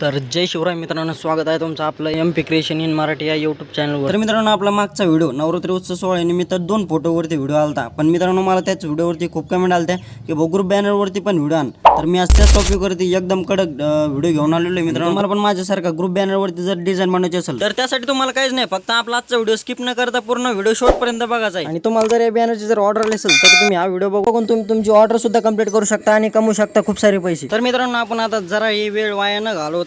तर जय शिवराय मित्रांनो स्वागत आहे तुमचं आपलं M P creation in Marathi या यूट्यूब चॅनलवर तर मित्रांनो आपला मागचा व्हिडिओ नवरात्री उत्सव सोहळ्यानिमित्त दोन फोटोवरती व्हिडिओ आलता. पण मित्रांनो मला त्याच व्हिडिओवरती खूप कमेंट आलत्या की भाऊ ग्रुप बॅनरवरती पण व्हिडिओ आण. तर मी आज त्याच टॉपिकवरती एकदम कडक व्हिडिओ घेऊन आलेलो आहे मित्रांनो. मला पण माझ्यासारखा ग्रुप बॅनरवरती जर डिझाईन बनवायची असेल तर त्यासाठी तुम्हाला काहीच नाही फक्त आपला आजचा व्हिडिओ स्किप न करता पूर्ण व्हिडिओ शॉर्टपर्यंत बघायचा आहे. आणि तुम्हाला जर या बॅनरची जर ऑर्डर आली असेल तर तुम्ही हा व्हिडिओ बघून तुम्ही तुमची ऑर्डर सुद्धा कंप्लीट करू शकता आणि कमवू शकता खूप सारे पैसे. तर मित्रांनो आपण आता जरा ही वेळ वाया न घालवत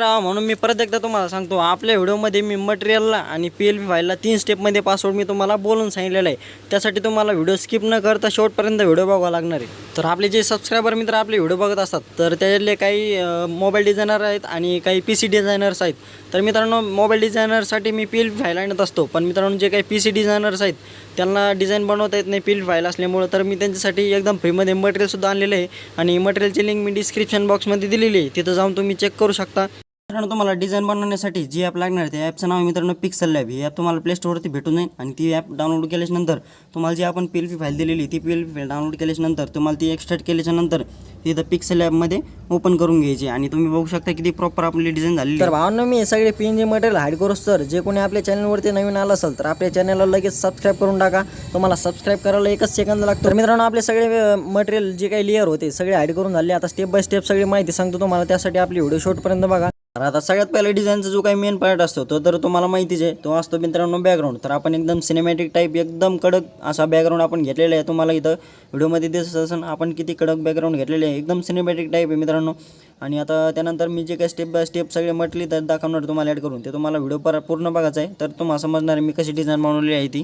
राहावं म्हणून मी परत एकदा तुम्हाला सांगतो आपल्या व्हिडिओमध्ये मी मटेरियलला आणि पी एल पी फाईलला तीन स्टेपमध्ये पासवर्ड मी तुम्हाला बोलून सांगितलेलं आहे. त्यासाठी तुम्हाला व्हिडिओ स्किप न करता शेवटपर्यंत व्हिडिओ बघावा लागणार आहे. तर आपले जे सबस्क्रायबर मित्र आपले व्हिडिओ बघत असतात तर त्याच्यातले काही मोबाईल डिझायनर आहेत आणि काही पी सी डिझायनर्स आहेत. तर मित्रांनो मोबाईल डिझायनरसाठी मी पी एल पी फाईल आणत असतो पण मित्रांनो जे काही पी सी डिझायनर्स आहेत त्यांना डिझाईन बनवता येत नाही पी एल पी फाईल असल्यामुळं तर मी त्यांच्यासाठी एकदम फ्रीमध्ये मटेरियलसुद्धा आणलेलं आहे. आणि मटेरियलची लिंक मी डिस्क्रिप्शन बॉक्समध्ये दिलेली आहे. तिथं जाऊन तुम्ही चेक करू शकता. मित्रांनो तुम्हाला डिझाईन बनवण्यासाठी जी ॲप लागणार आहे त्या ॲपचं नाव आहे मित्रांनो पिक्सल लॅब ही ॲप तुम्हाला प्ले स्टोरवरती भेटून जाईल आणि ती ॲप डाउनलोड केल्याच्यानंतर तुम्हाला जी आपण पी एल पी फाईल दिलेली ती P L P file download केल्याच्यानंतर तुम्हाला ती एक्स्ट्रॅक्ट केल्याच्यानंतर तिथं पिक्सल ॲपमध्ये ओपन करून घ्यायची आणि तुम्ही बघू शकता किती प्रॉपर आपली डिझाईन झाली तर भावना मी सगळे P N G material hide करूच तर जे कोणी आपल्या चॅनलवरती नवीन आलं असेल तर आपल्या चॅनलला लगेच सबस्क्राईब करून टाका. तुम्हाला सबस्क्राईब करायला एकच सेकंद लागतो. तर मित्रांनो आपले सगळे मटेरियल जे काही लेअर होते सगळे हाईड करून झाले. आता स्टेप बाय स्टेप सगळी माहिती सांगतो तुम्हाला. त्यासाठी आपली व्हिडिओ शॉटपर्यंत बघा. तर आता सगळ्यात पहिला डिझाईनचा जो काही मेन पार्ट असतो तो तर तुम्हाला माहितीच आहे. तो असतो मित्रांनो बॅकग्राऊंड तर आपण एकदम सिनेमॅटिक टाईप एकदम कडक असा बॅकग्राऊंड आपण घेतलेला आहे. तुम्हाला इथं व्हिडिओमध्ये दिसत असेल आपण किती कडक बॅकग्राऊंड घेतलेले आहे. एकदम सिनेमॅटिक टाईप आहे मित्रांनो. आणि आता त्यानंतर मी जे काही स्टेप बाय स्टेप सगळे म्हटली तर दाखवणार तुम्हाला ॲड करून. ते तुम्हाला व्हिडिओ पर पूर्ण बघायचा आहे. तर तुम्हाला समजणार मी कशी डिझाईन बनवलेली आहे ती.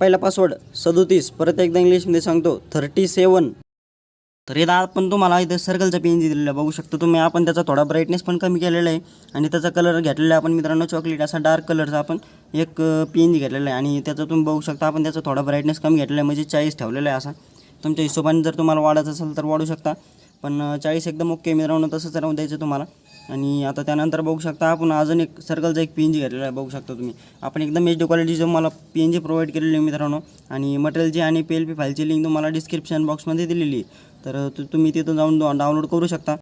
पहिला पासवर्ड सदोतीस. परत एकदा इंग्लिशमध्ये सांगतो थर्टी सेवन तर इथं आपण तुम्हाला इथं सर्कलचा पेन दिलेला आहे. बघू शकतो तुम्ही आपण त्याचा थोडा ब्राईटनेस पण कमी केलेला आहे. आणि त्याचा कलर घेतलेला आहे आपण मित्रांनो चॉकलेट असा डार्क कलरचा आपण एक पी एन जी घेतलेला आहे. आणि त्याचा तुम्ही बघू शकता आपण त्याचा थोडा ब्राईटनेस कमी घेतलेला आहे. म्हणजे चाळीस ठेवलेला आहे असा. तुमच्या हिशोबाने जर तुम्हाला वाढायचं असेल तर वाढू शकता. पण चाळीस एकदम ओके मित्रांनो तसंच राहून द्यायचं तुम्हाला. आणि आता त्यानंतर बघू शकता आपण अजून एक सर्कलचा एक पी एन जी घेतलेला आहे. बघू शकता तुम्ही. आपण एकदम एच डी क्वालिटीचं मला पी एन जी प्रोव्हाइड केलेली आहे मित्रांनो. आणि मटेरियलची आणि पी एल पी फाईलची लिंक तुम्हाला डिस्क्रिप्शन बॉक्समध्ये दिलेली आहे. तर तुम्ही तिथं जाऊन डाउनलोड करू शकता.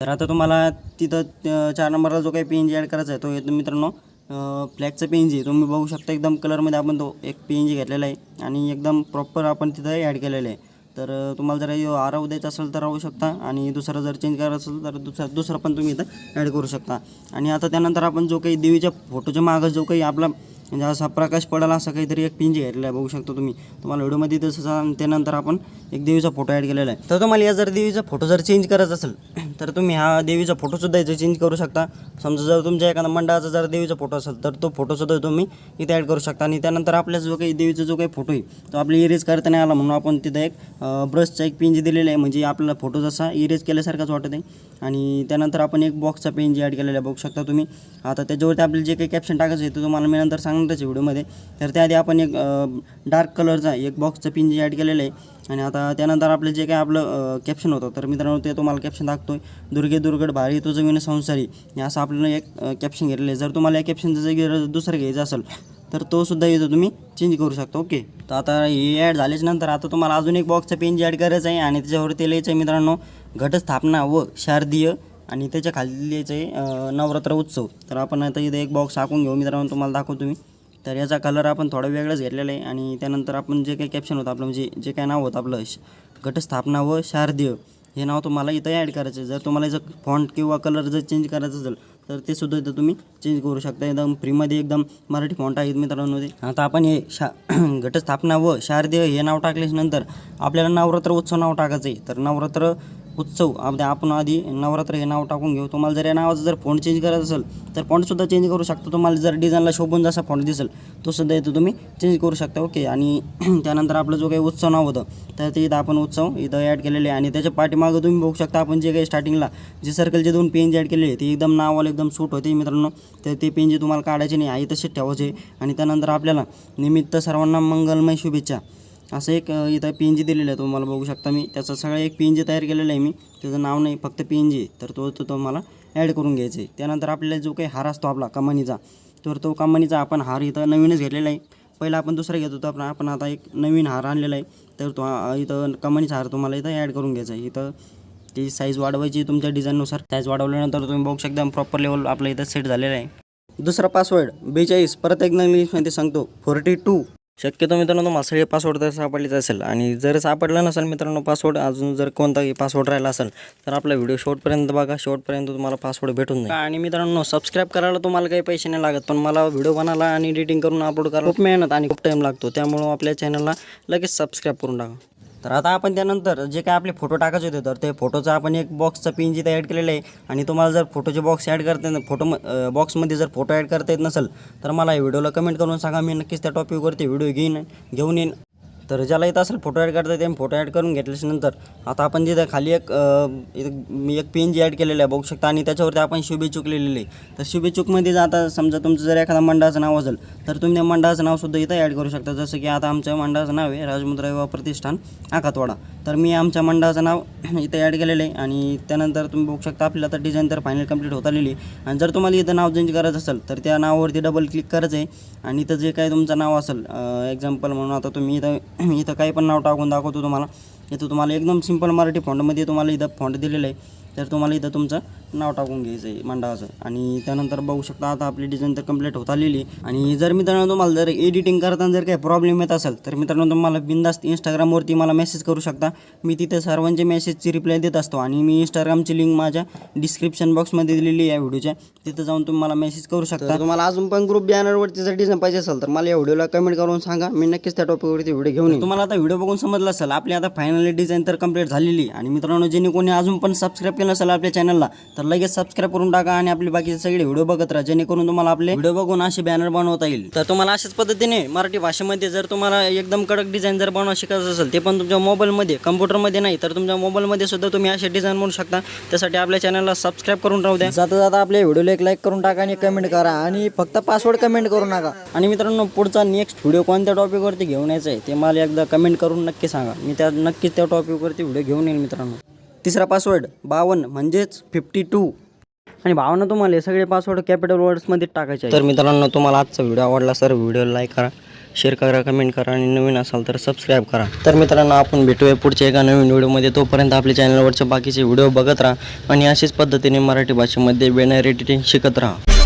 तर आता तुम्हाला तिथं चार नंबरला जो काही पी एन जी ॲड करायचा आहे तो येतो मित्रांनो. फ्लॅगचा पी एन जी तुम्ही बघू शकता एकदम कलरमध्ये आपण तो एक पी एन जी घेतलेला आहे आणि एकदम प्रॉपर आपण तिथं ॲड केलेलं आहे. तर तुम्हाला जर हे आरव द्यायचा असेल तर राहू शकता आणि दुसरं जर चेंज करायचं असेल तर दुसरं दुसरं पण तुम्ही इथं ॲड करू शकता. आणि आता त्यानंतर आपण जो काही देवीच्या फोटोच्या मागं जो काही आपला म्हणजे असा प्रकाश पडाला असा काहीतरी एक पिंजी घेतलेला आहे बघू शकतो तुम्ही. तुम्हाला व्हिडिओमध्ये तसं त्यानंतर आपण एक देवीचा फोटो ॲड केलेला आहे. तर तुम्हाला या जर देवीचा फोटो जर चेंज करायचा असेल तर तुम्ही हा देवीचा फोटोसुद्धा इथं चेंज करू शकता. समजा जर तुमच्या एखादा मंडळाचा जर देवीचा फोटो असेल तर तो फोटोसुद्धा तुम्ही इथे ॲड करू शकता. आणि त्यानंतर आपल्या जो काही देवीचा जो काही फोटो आहे तो आपली इरेज करता नाही आला म्हणून आपण तिथं एक ब्रशचा एक पिंजी दिलेला आहे. म्हणजे आपल्याला फोटो जसा इरेज केल्यासारखाच वाटत आहे. आणि त्यानंतर आपण एक बॉक्सचा पेन ॲड केलेला आहे बघू शकता तुम्ही. आता त्याच्यावरती आपल्याला जे काही कॅप्शन टाकायचं आहे ते तुम्हाला मी नंतर सांग आहे व्हिडिओमध्ये. तर त्याआधी आपण एक डार्क कलरचा एक बॉक्सचा पिन जे ॲड केलेलं आहे. आणि आता त्यानंतर आपलं जे काय आपलं कॅप्शन होतं तर मित्रांनो ते तुम्हाला कॅप्शन दाखतो आहे दुर्गे दुर्गड भारी तुझं जमीन संसारी. असं आपल्याला एक कॅप्शन घेतलेलं आहे. जर तुम्हाला या कॅप्शनचं जर दुसरं घ्यायचं असेल तर तो सुद्धा इथं तुम्ही चेंज करू शकता. ओके तर आता हे ॲड झाल्याच्यानंतर आता तुम्हाला अजून एक बॉक्सचं पेन जे ॲड करायचं आहे आणि त्याच्यावरती लिहायचं आहे मित्रांनो घटस्थापना व शारदीय आणि त्याच्याखाली आहे नवरात्र उत्सव. तर आपण आता इथं एक बॉक्स टाकून घेऊ. मित्रांनो तुम्हाला दाखवतो मी. तर याचा कलर आपण थोडा वेगळाच घेतलेला आहे. आणि त्यानंतर आपण जे काही कॅप्शन होतं आपलं म्हणजे जे काही नाव होतं आपलं श- घटस्थापना व शारदीय हे नाव तुम्हाला इथं ॲड करायचं आहे. जर तुम्हाला याचं फॉन्ट किंवा कलर जर चेंज करायचं असेल तर ते सुद्धा इथं तुम्ही चेंज करू शकता. एकदम फ्रीमध्ये एकदम मराठी फॉन्ट आहेत मित्रांनो ते. आता आपण हे शा घटस्थापना व शारदीय हे नाव टाकल्यानंतर आपल्याला नवरात्र उत्सव नाव टाकायचं आहे. तर नवरात्र उत्सव आपल्या आपण आधी नवरात्र हे नाव टाकून घेऊ. तुम्हाला जर या नावाचं जर फॉन्ट चेंज करायचं असेल तर फॉन्टसुद्धा चेंज करू शकता. तुम्हाला जर डिझाईनला शोभून जसा फॉन्ट दिसेल तो सुद्धा इथं तुम्ही चेंज करू शकता. ओके आणि त्यानंतर आपलं जो काही उत्सव नाव होतं तर ते इथं आपण उत्सव इथं ॲड केलेले आहे आणि त्याच्या पाठीमागं तुम्ही बघू शकता आपण जे काही स्टार्टिंगला जे सर्कलचे दोन पेन ॲड केलेले ते एकदम नावाला एकदम सूट होते मित्रांनो. तर ते पेन जे तुम्हाला काढायचे नाही. आहे तसेच ठेवायचे. आणि त्यानंतर आपल्याला निमित्त सर्वांना मंगलमय शुभेच्छा. असं एक इथं पी एन जी दिलेलं आहे तुम्हाला बघू शकता मी. त्याचं सगळा एक पी एन जी तयार केलेलं आहे मी. त्याचं नाव नाही फक्त पी एन जी तर तो तो तुम्हाला ॲड करून घ्यायचा आहे. त्यानंतर आपल्याला जो काही हार असतो आपला कमानीचा तर तो कमानीचा आपण हार इथं नवीनच घेतलेला आहे. पहिला आपण दुसरा घेत होतो आपण आपण आता एक नवीन हार आणलेला आहे. तर तो इथं कमानीचा हार तुम्हाला इथं ॲड करून घ्यायचा आहे. इथं ती साईज वाढवायची तुमच्या डिझाईननुसार साईज वाढवल्यानंतर तुम्ही बघू शकता प्रॉपर लेवल आपलं इथं सेट झालेलं आहे. दुसरा पासवर्ड बेचाळीस. परत एकदा इंग्लिशमध्ये सांगतो फोर्टी टू शक्यतो मित्रांनो सगळे पासवर्ड तर सापडलेच असेल. आणि जर सापडला नसेल मित्रांनो पासवर्ड अजून जर कोणताही पासवर्ड राहिला असेल तर आपला व्हिडिओ शेवटपर्यंत बघा. शेवटपर्यंत तुम्हाला पासवर्ड भेटून जाईल. आणि मित्रांनो सबस्क्राईब करायला तुम्हाला काही पैसे नाही लागत पण मला व्हिडिओ बनायला आणि एडिटिंग करून अपलोड करायला खूप मेहनत आणि खूप टाईम लागतो. त्यामुळं आपल्या चॅनलला लगेच सबस्क्राईब करून टाका. तर आता आपण त्यानंतर जे काय आपले फोटो टाकायचे होते तर ते फोटोचा आपण एक बॉक्सचा पिन जिथे ॲड केलेलं आहे आणि तुम्हाला जर फोटोचे बॉक्स ॲड करता येत फोटो बॉक्समध्ये जर फोटो ॲड करता येत नसेल तर मला या व्हिडिओला कमेंट करून सांगा. मी नक्कीच त्या टॉपिकवरती व्हिडिओ घेईन घेऊन येईन. तर ज्याला येत असेल फोटो ॲड करता येते फोटो ॲड करून घेतल्याच्यानंतर आता आपण जिथं खाली एक इथं मी एक पेन जी ॲड केलेलं आहे बघू शकता. आणि त्याच्यावरती आपण शुभेच्छुक लिहिलेले आहे. तर शुभेच्छुकमध्ये जर आता समजा तुमचं जर एखादा मंडळाचं नाव असेल तर तुम्ही त्या मंडळाचं नावसुद्धा इथं ॲड करू शकता. जसं की आता आमच्या मंडळाचं नाव आहे राजमुद्रा युवा प्रतिष्ठान आखातवाडा. तर मी आमच्या मंडळाचं नाव इथं ॲड केलेलं आहे. आणि त्यानंतर तुम्ही बघू शकता आपल्याला तर डिझाईन तर फायनल कंप्लीट होत आलेली आहे. आणि जर तुम्हाला इथं नाव चेंज करायचं असेल तर त्या नावावरती डबल क्लिक करायचं आहे आणि इथं जे काय तुमचं नाव असेल एक्झाम्पल म्हणून आता तुम्ही इथं इथं काही पण नाव टाकून दाखवतो तुम्हाला. इथं तुम्हाला एकदम सिंपल मराठी फॉन्टमध्ये तुम्हाला इथं फॉन्ट दिलेलं आहे. तर तुम्हाला इथं तुमचं नाव टाकून घ्यायचं आहे मंडळाचं. आणि त्यानंतर बघू शकता आता आपली डिझाईन तर कंप्लीट होत आलेली. आणि जर मित्रांनो तुम्हाला जर एडिटिंग करताना जर काही प्रॉब्लेम येत असेल तर मित्रांनो तुम्हाला बिंदास्त इंस्टाग्रामवरती मला मेसेज करू शकता. मी तिथे सर्वांचे मेसेजची रिप्लाय देत असतो आणि मी इंस्टाग्रामची लिंक माझ्या डिस्क्रिप्शन बॉक्समध्ये दिलेली आहे व्हिडिओच्या तिथं जाऊन तुम्ही मला मेसेज करू शकता. तुम्हाला अजून पण ग्रुप बॅनरवरती जर डिझाईन पाहिजे असेल तर मला या व्हिडिओला कमेंट करून सांगा. मी नक्कीच त्या टॉपिकवरती व्हिडिओ घेऊन. तुम्हाला आता व्हिडिओ बघून समजलं असेल आपली आता फायनली डिझाईन तर कंप्लीट झालेली आहे. आणि मित्रांनो जेणे कोणी अजून पण सबस्क्राईब केलं असेल आपल्या चॅनलला तर लगेच सबस्क्राईब करून टाका आणि आपले बाकीचे सगळे व्हिडिओ बघत राहा. जेणेकरून तुम्हाला आपले व्हिडिओ बघून असे बॅनर बनवता येईल. तर तुम्हाला अशाच पद्धतीने मराठी भाषेमध्ये जर तुम्हाला एकदम कडक डिझाईन जर बनवा शिकायचं असेल ते पण तुमच्या मोबाईलमध्ये कम्प्युटरमध्ये नाही तर तुमच्या मोबाईलमध्ये सुद्धा तुम्ही असे डिझाईन बनवू शकता. त्यासाठी आपल्या चॅनलला सबस्क्राईब करून राहू द्या. जाता जाता आपल्या व्हिडिओला एक लाईक करून टाका आणि कमेंट करा आणि फक्त पासवर्ड कमेंट करू नका. आणि मित्रांनो पुढचा नेक्स्ट व्हिडिओ कोणत्या टॉपिकवरती घेऊन यायचा आहे ते मला एकदा कमेंट करून नक्की सांगा. मी त्या नक्की नक्कीच त्या टॉपिकवरती व्हिडिओ घेऊन येईल मित्रांनो. तिसरा पासवर्ड बावन्न म्हणजेच फिफ्टी टू आणि भावना तुम्हाला हे सगळे पासवर्ड कॅपिटल वर्ड्समध्ये टाकायचे तर मित्रांनो तुम्हाला आजचा व्हिडिओ आवडला सर व्हिडिओ लाईक करा शेअर करा कमेंट करा आणि नवीन असाल तर सबस्क्राईब करा. तर मित्रांनो आपण भेटूया पुढच्या एका नवीन व्हिडिओमध्ये तोपर्यंत आपल्या चॅनलवरचे बाकीचे व्हिडिओ बघत राहा आणि अशाच पद्धतीने मराठी भाषेमध्ये बॅनर एडिटिंग शिकत राहा.